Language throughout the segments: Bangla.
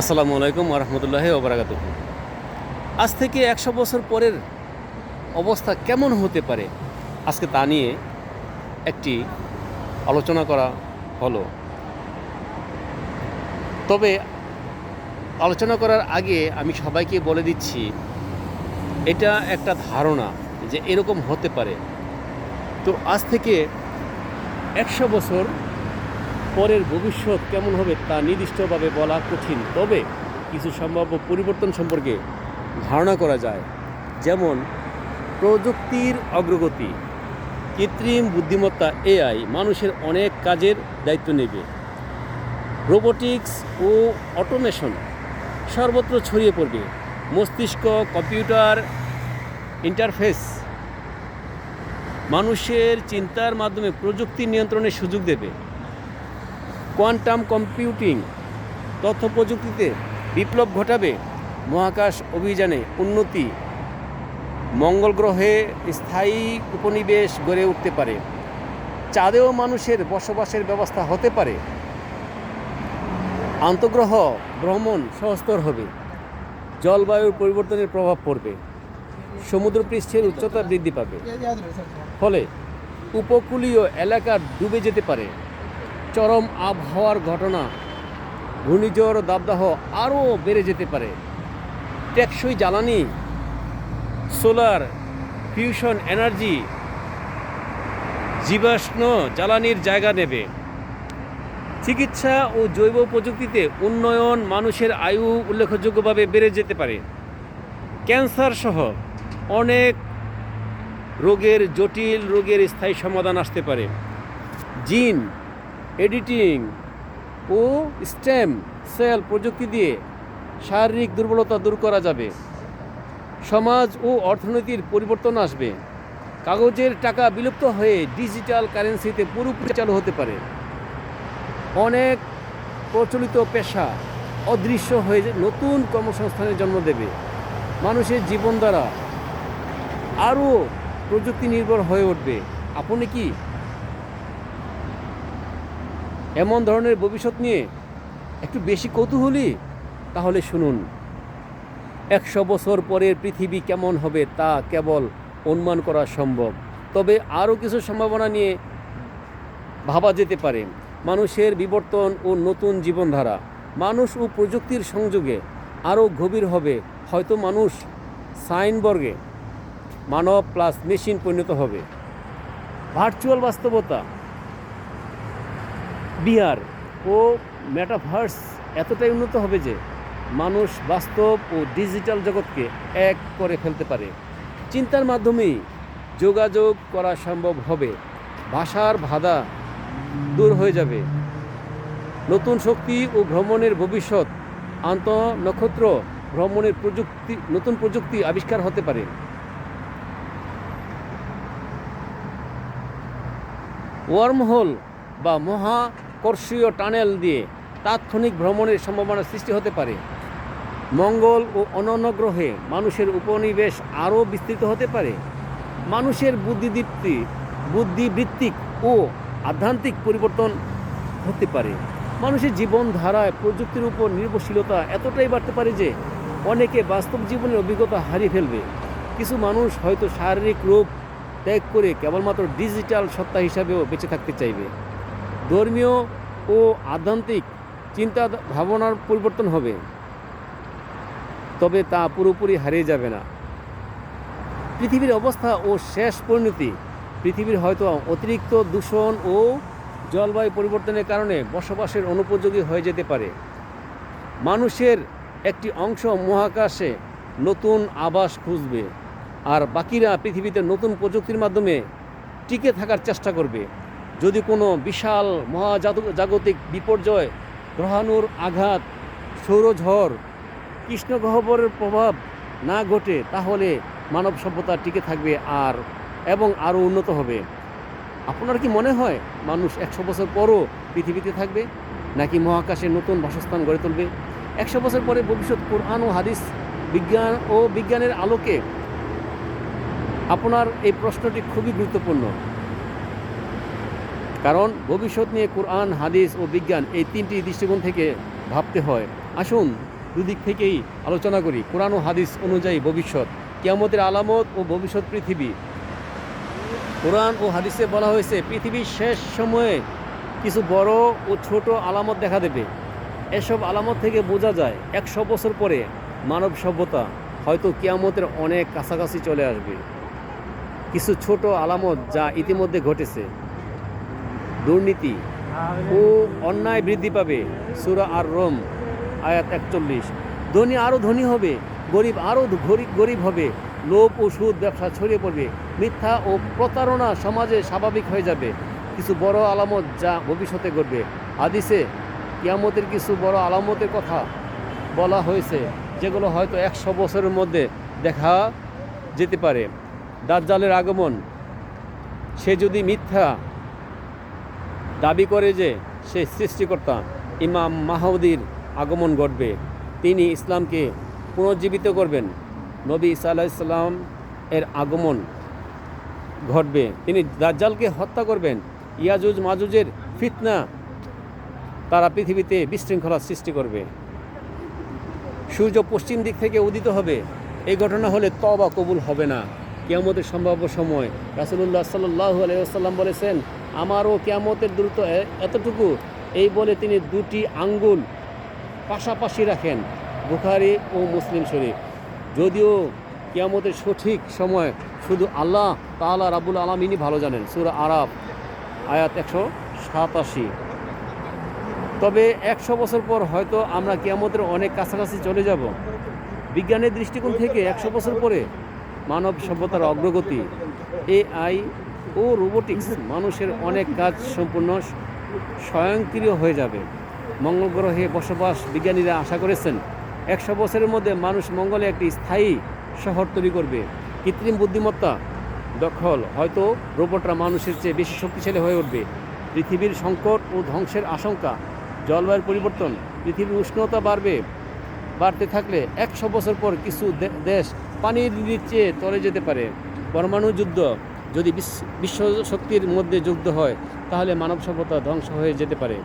আসসালামু আলাইকুম রহমতুল্লাহ ওবরাকাত আজ থেকে একশো বছর পরের অবস্থা কেমন হতে পারে? আজকে তা নিয়ে একটি আলোচনা করা হলো। তবে আলোচনা করার আগে আমি সবাইকে বলে দিচ্ছি, এটা একটা ধারণা যে এরকম হতে পারে। তো আজ থেকে একশো বছর পরের ভবিষ্যৎ কেমন হবে তা নির্দিষ্টভাবে বলা কঠিন। তবে কিছু সম্ভাব্য পরিবর্তন সম্পর্কে ধারণা করা যায়। যেমন, প্রযুক্তির অগ্রগতি। কৃত্রিম বুদ্ধিমত্তা এআই মানুষের অনেক কাজের দায়িত্ব নেবে। রোবোটিক্স ও অটোমেশন সর্বত্র ছড়িয়ে পড়বে। মস্তিষ্ক, কম্পিউটার ইন্টারফেস মানুষের চিন্তার মাধ্যমে প্রযুক্তি নিয়ন্ত্রণের সুযোগ দেবে। কোয়ান্টাম কম্পিউটিং তথ্য প্রযুক্তিতে বিপ্লব ঘটাবে, মহাকাশ অভিযানে উন্নতি, মঙ্গল গ্রহে স্থায়ী উপনিবেশ গড়ে উঠতে পারে, চাঁদেও মানুষের বসবাসের ব্যবস্থা হতে পারে। আন্তগ্রহ ভ্রমণ সহস্তর হবে, জলবায়ুর পরিবর্তনের প্রভাব পড়বে, সমুদ্রপৃষ্ঠের উচ্চতা বৃদ্ধি পাবে, ফলে উপকূলীয় এলাকা ডুবে যেতে পারে। চরম আবহাওয়ার ঘটনা। ঘূর্ণিঝড় দাবদাহ আরও বেড়ে যেতে পারে। টেকসই জ্বালানি, সোলার, ফিউশন এনার্জি, জীবাশ্ম জ্বালানির জায়গা নেবে। চিকিৎসা ও জৈব প্রযুক্তিতে উন্নয়ন মানুষের আয়ু উল্লেখযোগ্যভাবে বেড়ে যেতে পারে। ক্যান্সার সহ অনেক রোগের জটিল রোগের স্থায়ী সমাধান আসতে পারে। জিন এডিটিং ও স্টেম সেল প্রযুক্তি দিয়ে শারীরিক দুর্বলতা দূর করা যাবে। সমাজ ও অর্থনীতির পরিবর্তন আসবে। কাগজের টাকা বিলুপ্ত হয়ে ডিজিটাল কারেন্সিতে পুরোপুরি চালু হতে পারে। অনেক প্রচলিত পেশা অদৃশ্য হয়ে নতুন কর্মসংস্থানের জন্ম দেবে। মানুষের জীবন দ্বারা আরও প্রযুক্তি নির্ভর হয়ে উঠবে। আপনি কি এমন ধরনের ভবিষ্যৎ নিয়ে একটু বেশি কৌতূহলী? তাহলে শুনুন। একশো বছর পরের পৃথিবী কেমন হবে তা কেবল অনুমান করা সম্ভব। তবে আরও কিছু সম্ভাবনা নিয়ে ভাবা যেতে পারে। মানুষের বিবর্তন ও নতুন জীবনধারা, মানুষ ও প্রযুক্তির সংযোগে আরও গভীর হবে। হয়তো মানুষ সাইনবর্গে মানব প্লাস মেশিন পরিণত হবে। ভার্চুয়াল বাস্তবতা বিহার ও মেটাভার্স এতটাই উন্নত হবে যে মানুষ বাস্তব ও ডিজিটাল জগৎকে এক করে ফেলতে পারে। চিন্তার মাধ্যমেই যোগাযোগ করা সম্ভব হবে। ভাষার বাধা দূর হয়ে যাবে। নতুন শক্তি ও ভ্রমণের ভবিষ্যৎ, আন্ত নক্ষত্র ভ্রমণের প্রযুক্তি, নতুন প্রযুক্তি আবিষ্কার হতে পারে। ওয়ার্মহোল বা মহাকর্ষীয় টানেল দিয়ে তাৎক্ষণিক ভ্রমণের সম্ভাবনা সৃষ্টি হতে পারে। মঙ্গল ও অন্যান্য গ্রহে মানুষের উপনিবেশ আরও বিস্তৃত হতে পারে। মানুষের বুদ্ধিদীপ্তি, বুদ্ধিবৃত্তিক ও আধ্যাত্মিক পরিবর্তন হতে পারে। মানুষের জীবনধারায় প্রযুক্তির উপর নির্ভরশীলতা এতটাই বাড়তে পারে যে অনেকে বাস্তব জীবনের অভিজ্ঞতা হারিয়ে ফেলবে। কিছু মানুষ হয়তো শারীরিক রূপ ত্যাগ করে কেবলমাত্র ডিজিটাল সত্তা হিসাবেও বেঁচে থাকতে চাইবে। ধর্মীয় ও আধ্যাত্মিক চিন্তা ভাবনার পরিবর্তন হবে। তবে তা পুরোপুরি হারিয়ে যাবে না। পৃথিবীর অবস্থা ও শেষ পরিণতি, পৃথিবীর হয়তো অতিরিক্ত দূষণ ও জলবায়ু পরিবর্তনের কারণে বসবাসের অনুপযোগী হয়ে যেতে পারে। মানুষের একটি অংশ মহাকাশে নতুন আবাস খুঁজবে, আর বাকিরা পৃথিবীতে নতুন প্রযুক্তির মাধ্যমে টিকে থাকার চেষ্টা করবে। যদি কোনো বিশাল মহাজাগতিক বিপর্যয়, গ্রহাণুর আঘাত, সৌরঝড় কৃষ্ণগহ্বরের প্রভাব না ঘটে, তাহলে মানব সভ্যতা টিকে থাকবে আর, এবং আরও উন্নত হবে। আপনার কি মনে হয় মানুষ একশো বছর পরও পৃথিবীতে থাকবে, নাকি মহাকাশে নতুন বাসস্থান গড়ে তুলবে? একশো বছর পরে ভবিষ্যৎ কোরআন ও হাদিস, বিজ্ঞান ও বিজ্ঞানের আলোকে আপনার এই প্রশ্নটি খুবই গুরুত্বপূর্ণ। কারণ ভবিষ্যৎ নিয়ে কোরআন, হাদিস ও বিজ্ঞান এই তিনটি দৃষ্টিকোণ থেকে ভাবতে হয়। আসুন দুদিক থেকেই আলোচনা করি কোরআন ও হাদিস অনুযায়ী ভবিষ্যৎ, কিয়ামতের আলামত ও ভবিষ্যৎ পৃথিবী। কোরআন ও হাদিসে বলা হয়েছে, পৃথিবীর শেষ সময়ে কিছু বড় ও ছোট আলামত দেখা দেবে। এসব আলামত থেকে বোঝা যায়, একশো বছর পরে মানব সভ্যতা হয়তো কিয়ামতের অনেক কাছাকাছি চলে আসবে। কিছু ছোট আলামত যা ইতিমধ্যে ঘটেছে। দুর্নীতি ও অন্যায় বৃদ্ধি পাবে। সুরা আর রোম আয়াত একচল্লিশ। ধনী আরও ধনী হবে গরিব আরও গরিব গরিব হবে। লোভ ও সুদ ব্যবসা ছড়িয়ে পড়বে। মিথ্যা ও প্রতারণা সমাজে স্বাভাবিক হয়ে যাবে। কিছু বড় আলামত যা ভবিষ্যতে ঘটবে। হাদিসে কিয়ামতের কিছু বড় আলামতের কথা বলা হয়েছে যেগুলো হয়তো একশো বছরের মধ্যে দেখা যেতে পারে। দাজ্জালের আগমন সে যদি মিথ্যা দাবি করে যে সে সৃষ্টিকর্তা ইমাম মাহদির আগমন ঘটবে। তিনি ইসলামকে পুনর্জীবিত করবেন। নবী ইসা আলাইসাল্লাম এর আগমন ঘটবে। তিনি দাজ্জালকে হত্যা করবেন। ইয়াজুজ মাজুজের ফিতনা তারা পৃথিবীতে বিশৃঙ্খলা সৃষ্টি করবে। সূর্য পশ্চিম দিক থেকে উদিত হবে। এই ঘটনা হলে তবা কবুল হবে না। কেয়ামতের সম্ভাব্য সময় রাসুলুল্লাহ সাল্লাহ আলাইসাল্লাম বলেছেন আমারও কেয়ামতের দ্রুত এতটুকু। এই বলে তিনি দুটি আঙ্গুল পাশাপাশি রাখেন, বুখারি ও মুসলিম শরীফ। যদিও কিয়ামতের সঠিক সময় শুধু আল্লাহ তাআলা রাবুল আলমিনই ভালো জানেন, সুরা আরাফ, আয়াত একশো সাতাশি। তবে একশো বছর পর হয়তো আমরা কিয়ামতের অনেক কাছাকাছি চলে যাব। বিজ্ঞানের দৃষ্টিকোণ থেকে একশো বছর পরে মানব সভ্যতার অগ্রগতি, এআই ও রোবোটিক্স মানুষের অনেক কাজ সম্পূর্ণ স্বয়ংক্রিয় হয়ে যাবে। মঙ্গল গ্রহে বসবাস বিজ্ঞানীরা আশা করেছেন, একশো বছরের মধ্যে মানুষ মঙ্গলে একটি স্থায়ী শহর তৈরি করবে। কৃত্রিম বুদ্ধিমত্তা দখল, হয়তো রোবটরা মানুষের চেয়ে বেশি শক্তিশালী হয়ে উঠবে। পৃথিবীর সংকট ও ধ্বংসের আশঙ্কা, জলবায়ুর পরিবর্তন, পৃথিবীর উষ্ণতা বাড়বে। বাড়তে থাকলে একশো বছর পর কিছু দেশ পানির নিচে তলে যেতে পারে। পরমাণু যুদ্ধ যদি বিশ্ব শক্তির মধ্যে যুদ্ধ হয়, তাহলে মানব সভ্যতা ধ্বংস হয়ে যেতে পারে।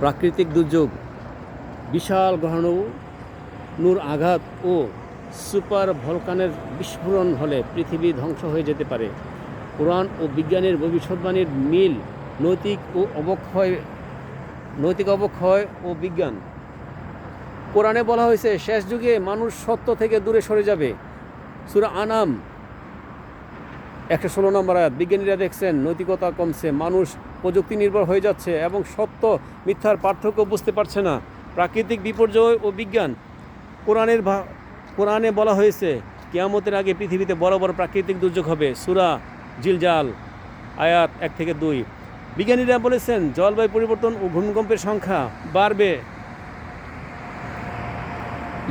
প্রাকৃতিক দুর্যোগ, বিশাল গ্রহাণু, নূর আঘাত ও সুপার ভলকানের বিস্ফোরণ হলে পৃথিবী ধ্বংস হয়ে যেতে পারে। কোরআন ও বিজ্ঞানের ভবিষ্যৎবাণীর মিল নৈতিক ও অবক্ষয়, নৈতিক অবক্ষয় ও বিজ্ঞান। কোরআনে বলা হয়েছে, শেষ যুগে মানুষ সত্য থেকে দূরে সরে যাবে। সুরা আনাম একশো ষোলো নম্বর আয়াত, বিজ্ঞানীরা দেখছেন নৈতিকতা কমছে, মানুষ প্রযুক্তি নির্ভর হয়ে যাচ্ছে এবং সত্য মিথ্যার পার্থক্য বুঝতে পারছে না। প্রাকৃতিক বিপর্যয় ও বিজ্ঞান, কোরআনের কোরআনে বলা হয়েছে, কেয়ামতের আগে পৃথিবীতে বড় বড় প্রাকৃতিক দুর্যোগ হবে। সুরা জিলজাল, আয়াত এক থেকে দুই। বিজ্ঞানীরা বলেছেন, জলবায়ু পরিবর্তন ও ভূমিকম্পের সংখ্যা বাড়বে।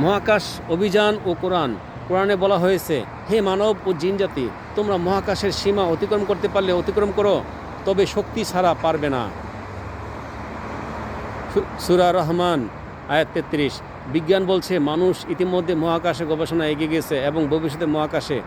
মহাকাশ অভিযান ও কোরআন, কোরআনে বলা হয়েছে হে মানব ও জিনজাতি তোমরা মহাকাশের সীমা অতিক্রম করতে পারলে অতিক্রম করো, তবে শক্তি ছাড়া পারবে না। সূরা রহমান, আয়াত তেত্রিশ। বিজ্ঞান বলছে, মানুষ ইতিমধ্যে মহাকাশে গবেষণা এগিয়ে গেছে এবং ভবিষ্যতে মহাকাশে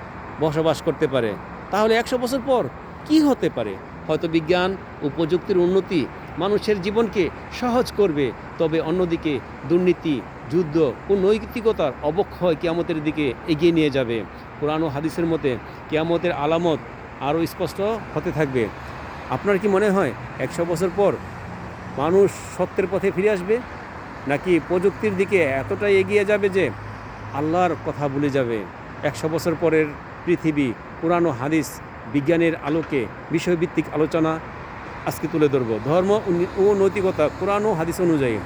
বসবাস করতে পারে। তাহলে একশো বছর পর কি হতে পারে? হয়তো বিজ্ঞান ও প্রযুক্তির উন্নতি মানুষের জীবনকে সহজ করবে, তবে অন্যদিকে দুর্নীতি, যুদ্ধ ও নৈতিকতার অবক্ষয় কিয়ামতের দিকে এগিয়ে নিয়ে যাবে। কোরআন ও হাদিসের মতে কেয়ামতের আলামত আরও স্পষ্ট হতে থাকবে। আপনার কি মনে হয় একশো বছর পর মানুষ সত্যের পথে ফিরে আসবে? নাকি প্রযুক্তির দিকে এতটাই এগিয়ে যাবে যে আল্লাহর কথা ভুলে যাবে? একশো বছর পরের পৃথিবী ও হাদিস, বিজ্ঞানের আলোকে বিষয়ভিত্তিক আলোচনা আজকে তুলে ধরব। ধর্ম ও নৈতিকতা ও হাদিস অনুযায়ী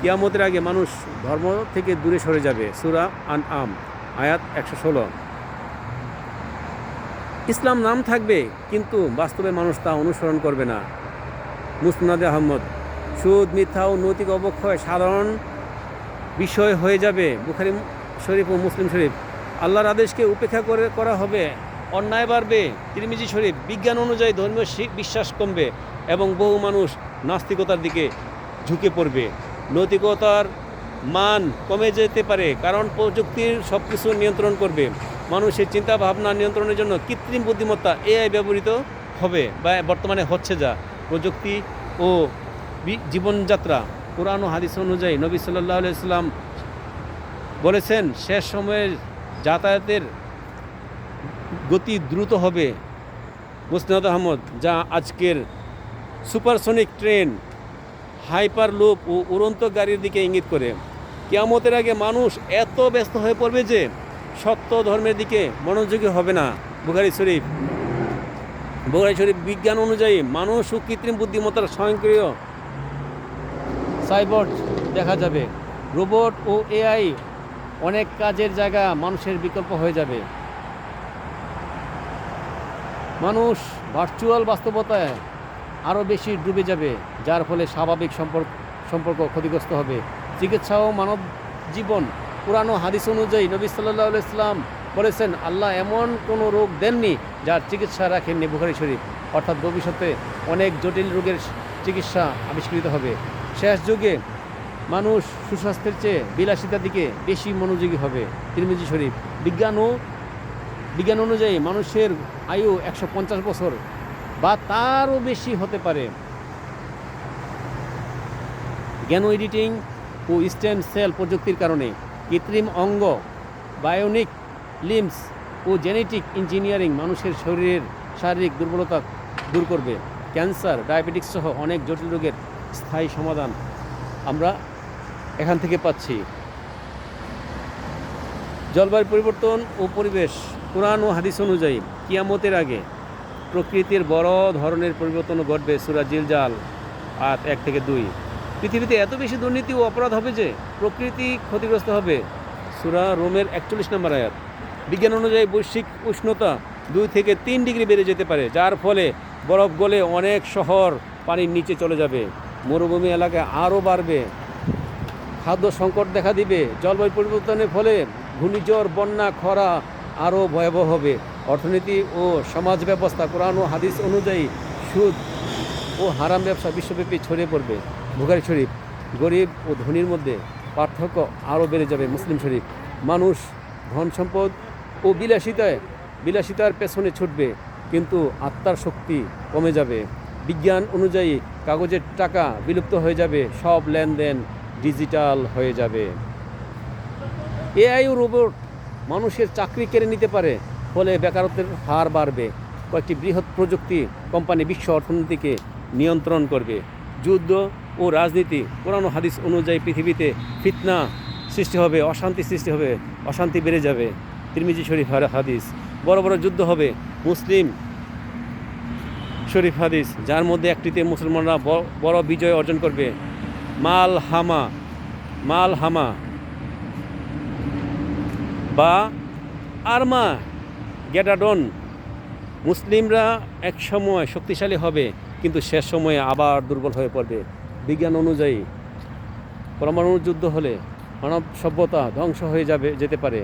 কিয়ামতের আগে মানুষ ধর্ম থেকে দূরে সরে যাবে। সুরা আন আম আয়াত একশো ষোলো। ইসলাম নাম থাকবে, কিন্তু বাস্তবে মানুষ তা অনুসরণ করবে না। মুসনাদে আহমদ, সুদ, মিথ্যা ও নৈতিক অবক্ষয় সাধারণ বিষয় হয়ে যাবে। বুখারি শরীফ ও মুসলিম শরীফ, আল্লাহর আদেশকে উপেক্ষা করে করা হবে, অন্যায় বাড়বে। তিরমিজি শরীফ, বিজ্ঞান অনুযায়ী ধর্মীয় বিশ্বাস কমবে এবং বহু মানুষ নাস্তিকতার দিকে ঝুঁকে পড়বে। নৈতিকতার মান কমে যেতে পারে, কারণ প্রযুক্তির সব কিছু নিয়ন্ত্রণ করবে। মানুষের চিন্তা ভাবনা নিয়ন্ত্রণের জন্য কৃত্রিম বুদ্ধিমত্তা এআই ব্যবহৃত হবে বা বর্তমানে হচ্ছে যা। প্রযুক্তি ও জীবনযাত্রা। ও হাদিস অনুযায়ী নবী সাল্লাহ ইসলাম বলেছেন, শেষ সময়ের যাতায়াতের গতি দ্রুত হবে। মুসনাদ আহমদ, যা আজকের সুপারসনিক ট্রেন হাইপার লুপ ও উড়ন্ত গাড়ির দিকে ইঙ্গিত করে। কেয়ামতের আগে মানুষ এত ব্যস্ত হয়ে পড়বে যে সত্য ধর্মের দিকে মনোযোগী হবে না, বুখারি শরীফ। বুখারি শরীফ বিজ্ঞান অনুযায়ী মানুষ ও কৃত্রিম বুদ্ধিমত্তার স্বয়ংক্রিয় সাইবর্ড দেখা যাবে। রোবট ও এআই অনেক কাজের জায়গা মানুষের বিকল্প হয়ে যাবে। মানুষ ভার্চুয়াল বাস্তবতায় আরও বেশি ডুবে যাবে, যার ফলে স্বাভাবিক সম্পর্ক সম্পর্ক ক্ষতিগ্রস্ত হবে। চিকিৎসা ও মানব জীবন পুরানো হাদিস অনুযায়ী নবী সাল্লাহ ইসলাম বলেছেন, আল্লাহ এমন কোনো রোগ দেননি যার চিকিৎসা রাখেননি বুখারি শরীফ। অর্থাৎ ভবিষ্যতে অনেক জটিল রোগের চিকিৎসা আবিষ্কৃত হবে। শেষ যুগে মানুষ সুস্বাস্থ্যের চেয়ে বিলাসিতার দিকে বেশি মনোযোগী হবে। তিরমিজি শরীফ বিজ্ঞান ও বিজ্ঞান অনুযায়ী মানুষের আয়ু একশো পঞ্চাশ বছর বা তারও বেশি হতে পারে। জ্ঞান এডিটিং ও স্টেম সেল প্রযুক্তির কারণে কৃত্রিম অঙ্গ, বায়োনিক, লিমস ও জেনেটিক ইঞ্জিনিয়ারিং মানুষের শরীরের শারীরিক দুর্বলতা দূর করবে। ক্যান্সার, ডায়াবেটিক্স সহ অনেক জটিল রোগের স্থায়ী সমাধান আমরা এখান থেকে পাচ্ছি। জলবায়ু পরিবর্তন ও পরিবেশ, কোরআন ও হাদিস অনুযায়ী কিয়ামতের আগে প্রকৃতির বড় ধরনের পরিবর্তন ঘটবে সুরা জাল আট এক থেকে দুই। পৃথিবীতে এত বেশি দুর্নীতি ও অপরাধ হবে যে প্রকৃতি ক্ষতিগ্রস্ত হবে। সুরা রোমের একচল্লিশ নম্বর আয়াত। বিজ্ঞান অনুযায়ী বৈশ্বিক উষ্ণতা দুই থেকে তিন ডিগ্রি বেড়ে যেতে পারে, যার ফলে বরফ গলে অনেক শহর পানির নিচে চলে যাবে। মরুভূমি এলাকায় আরও বাড়বে। খাদ্য সংকট দেখা দিবে। জলবায়ু পরিবর্তনের ফলে ঘূর্ণিঝড়, বন্যা, খরা আরও ভয়াবহ হবে। অর্থনীতি ও সমাজ ব্যবস্থা, কোরআন ও হাদিস অনুযায়ী সুদ ও হারাম ব্যবসা বিশ্বব্যাপী ছড়িয়ে পড়বে। বুখারি শরীফ, গরিব ও ধনীর মধ্যে পার্থক্য আরও বেড়ে যাবে মুসলিম শরীফ। মানুষ ধন সম্পদ ও বিলাসিতায়, বিলাসিতার পেছনে ছুটবে, কিন্তু আত্মার শক্তি কমে যাবে। বিজ্ঞান অনুযায়ী কাগজের টাকা বিলুপ্ত হয়ে যাবে, সব লেনদেন ডিজিটাল হয়ে যাবে। এআই রোবট মানুষের চাকরি কেড়ে নিতে পারে, ফলে বেকারত্বের হার বাড়বে। কয়েকটি বৃহৎ প্রযুক্তি কোম্পানি বিশ্ব অর্থনীতিকে নিয়ন্ত্রণ করবে। যুদ্ধ ও রাজনীতি ও হাদিস অনুযায়ী পৃথিবীতে ফিতনা সৃষ্টি হবে, অশান্তি সৃষ্টি হবে, অশান্তি বেড়ে যাবে। তিরমিজি শরীফ হাদিস, বড় বড় যুদ্ধ হবে, মুসলিম শরীফ হাদিস, যার মধ্যে একটিতে মুসলমানরা বড় বিজয় অর্জন করবে। মাল হামা মাল হামা বা আরমা গ্যাডাডন মুসলিমরা এক সময় শক্তিশালী হবে, কিন্তু শেষ সময়ে আবার দুর্বল হয়ে পড়বে। বিজ্ঞান অনুযায়ী পরমাণু যুদ্ধ হলে মানব সভ্যতা ধ্বংস হয়ে যাবে, যেতে পারে।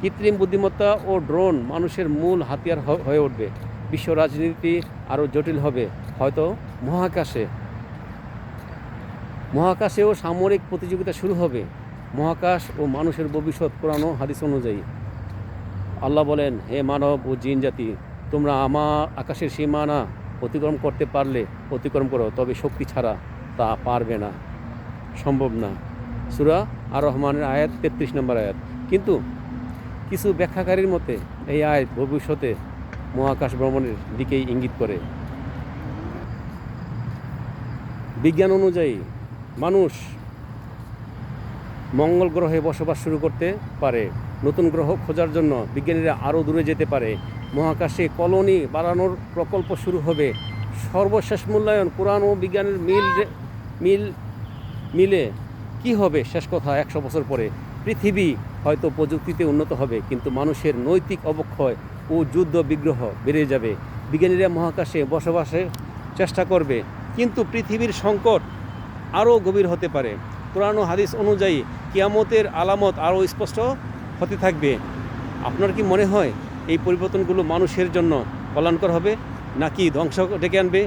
কৃত্রিম বুদ্ধিমত্তা ও ড্রোন মানুষের মূল হাতিয়ার হয়ে উঠবে। বিশ্ব রাজনীতি আরও জটিল হবে, হয়তো মহাকাশে। মহাকাশেও সামরিক প্রতিযোগিতা শুরু হবে। মহাকাশ ও মানুষের ভবিষ্যৎ পুরানো হাদিস অনুযায়ী। আল্লাহ বলেন, হে মানব ও জিন জাতি, তোমরা আমার আকাশের সীমানা অতিক্রম করতে পারলে অতিক্রম করো, তবে শক্তি ছাড়া তা পারবে না। সম্ভব না। সুরা আর রহমানের আয়াত তেত্রিশ নম্বর আয়াত। কিন্তু কিছু ব্যাখ্যাকারীর মতে এই আয়াত ভবিষ্যতে মহাকাশ ভ্রমণের দিকেই ইঙ্গিত করে। বিজ্ঞান অনুযায়ী মানুষ মঙ্গল গ্রহে বসবাস শুরু করতে পারে। নতুন গ্রহ খোঁজার জন্য বিজ্ঞানীরা আরও দূরে যেতে পারে। মহাকাশে কলোনি বাড়ানোর প্রকল্প শুরু হবে। সর্বশেষ মূল্যায়ন, কোরআন ও বিজ্ঞানের মিল মিল মিলে কি হবে? শেষ কথা, একশো বছর পরে। পৃথিবী হয়তো প্রযুক্তিতে উন্নত হবে, কিন্তু মানুষের নৈতিক অবক্ষয় ও যুদ্ধ বিগ্রহ বেড়ে যাবে। বিজ্ঞানীরা মহাকাশে বসবাসের চেষ্টা করবে, কিন্তু পৃথিবীর সংকট আরও গভীর হতে পারে। কোরআন ও হাদিস অনুযায়ী কিয়ামতের আলামত আরও স্পষ্ট হতে থাকবে। আপনার কি মনে হয় এই পরিবর্তনগুলো মানুষের জন্য কল্যাণকর হবে? নাকি ধ্বংস ডেকে আনবে?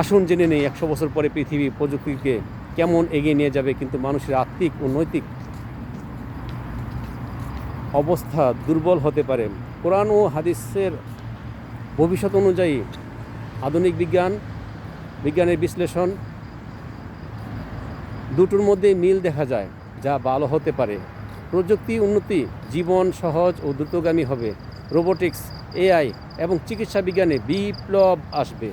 আসুন জেনে নেই, একশো বছর পরে পৃথিবী প্রযুক্তিকে কেমন এগিয়ে নিয়ে যাবে, কিন্তু মানুষের আত্মিক ও নৈতিক অবস্থা দুর্বল হতে পারে। কোরআন ও হাদিসের ভবিষ্যৎ অনুযায়ী আধুনিক বিজ্ঞান, বিজ্ঞানের বিশ্লেষণ দুটোর মধ্যে মিল দেখা যায়, যা ভালো হতে পারে। প্রযুক্তি উন্নতি জীবন সহজ ও দ্রুতগামী হবে। রোবোটিক্স, এআই এবং চিকিৎসা বিজ্ঞানে বিপ্লব আসবে।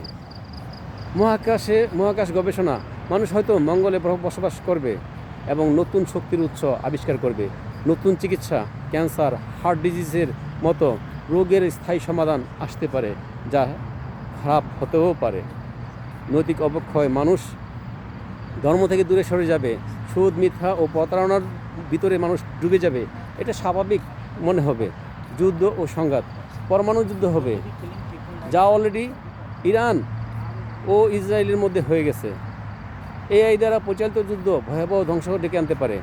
মহাকাশে, মহাকাশ গবেষণা মানুষ হয়তো মঙ্গলে বসবাস করবে এবং নতুন শক্তির উৎস আবিষ্কার করবে। নতুন চিকিৎসা, ক্যান্সার, হার্ট ডিজিজের মতো রোগের স্থায়ী সমাধান আসতে পারে, যা খারাপ হতেও পারে। নৈতিক অবক্ষয় মানুষ ধর্ম থেকে দূরে সরে যাবে, সুদ, মিথ্যা ও প্রতারণার ভিতরে মানুষ ডুবে যাবে, এটা স্বাভাবিক মনে হবে। যুদ্ধ ও সংঘাত। পরমাণু যুদ্ধ হবে, যা অলরেডি ইরান ও ইসরায়েলের মধ্যে হয়ে গেছে। এআই দ্বারা পরিচালিত যুদ্ধ ভয়াবহ ধ্বংস ডেকে আনতে পারে।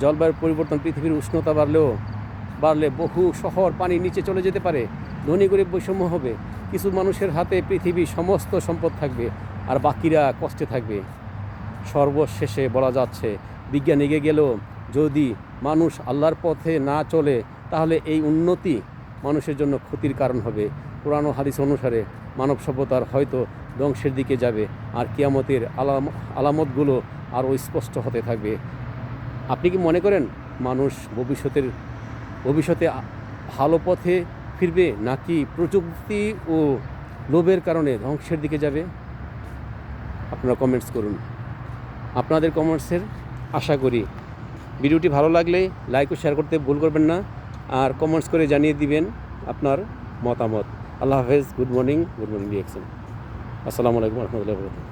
জলবায়ুর পরিবর্তন পৃথিবীর উষ্ণতা বাড়লেও, বাড়লে বহু শহর পানির নিচে চলে যেতে পারে। ধনী গরিব বৈষম্য হবে। কিছু মানুষের হাতে পৃথিবীর সমস্ত সম্পদ থাকবে আর বাকিরা কষ্টে থাকবে। সর্বশেষে বলা যাচ্ছে, বিজ্ঞান এগিয়ে গেলেও যদি মানুষ আল্লাহর পথে না চলে তাহলে এই উন্নতি মানুষের জন্য ক্ষতির কারণ হবে। পুরানো হাদিস অনুসারে মানব সভ্যতার হয়তো ধ্বংসের দিকে যাবে আর কিয়ামতের আলাম, আলামতগুলো আরও স্পষ্ট হতে থাকবে। আপনি কি মনে করেন মানুষ ভবিষ্যতের, ভবিষ্যতে ভালো পথে ফিরবে নাকি প্রযুক্তি ও লোভের কারণে ধ্বংসের দিকে যাবে? আপনারা কমেন্টস করুন। আপনাদের কমেন্টসের আশা করি। ভিডিওটি ভালো লাগলে লাইক ও শেয়ার করতে ভুল করবেন না। আর কমেন্টস করে জানিয়ে দিবেন আপনার মতামত। আল্লাহ হাফেজ good morning good morning reaction আসসালামু আলাইকুম রহমতুল্লাহ